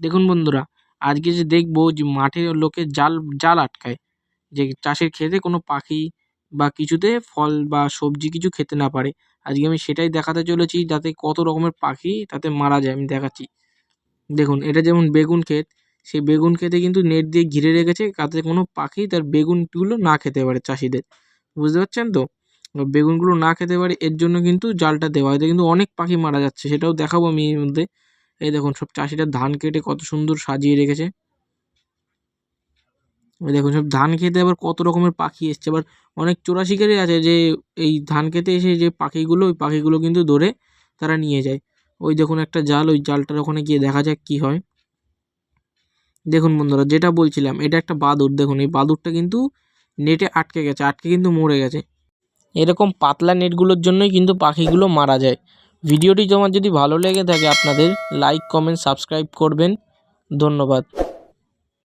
দেখুন বন্ধুরা, আজকে যে দেখব যে মাঠে লোকে জাল জাল আটকায়। যে চাষের ক্ষেতে কোনো পাখি বা কিছুতে ফল বা সবজি কিছু খেতে না পারে। আজকে আমি সেটাই দেখাতে চলেছি যাতে কত রকমের পাখি তাতে মারা যায়, আমি দেখাচ্ছি। দেখুন, এটা যেমন বেগুন ক্ষেত, সেই বেগুন ক্ষেতে কিন্তু নেট দিয়ে ঘিরে রেখেছে যাতে কোনো পাখি তার বেগুনগুলো না খেতে পারে চাষিদের। বুঝতে পারছেন তো? বেগুনগুলো না খেতে পারে, এর জন্য কিন্তু জালটা দেওয়া এতে কিন্তু অনেক পাখি মারা যাচ্ছে, সেটাও দেখাবো আমি এর মধ্যে। এই দেখুন, সব চাষিরা ধান কেটে কত সুন্দর সাজিয়ে রেখেছে। ওই দেখুন, সব ধান খেতে আবার কত রকমের পাখি এসছে। আবার অনেক চোরা শিকারি আছে যে এই ধান খেতে এসে যে পাখিগুলো, ওই পাখিগুলো কিন্তু ধরে তারা নিয়ে যায়। ওই দেখুন, একটা জাল, ওই জালটার ওখানে গিয়ে দেখা যাক কী হয়। দেখুন বন্ধুরা, যেটা বলছিলাম, এটা একটা বাদুড়। দেখুন, এই বাদুড়টা কিন্তু নেটে আটকে গেছে, আটকে কিন্তু মরে গেছে। এরকম পাতলা নেটগুলোর জন্যই কিন্তু পাখিগুলো মারা যায়। ভিডিওটি তোমার যদি ভালো লেগে থাকে আপনাদের লাইক কমেন্ট সাবস্ক্রাইব করবেন। ধন্যবাদ।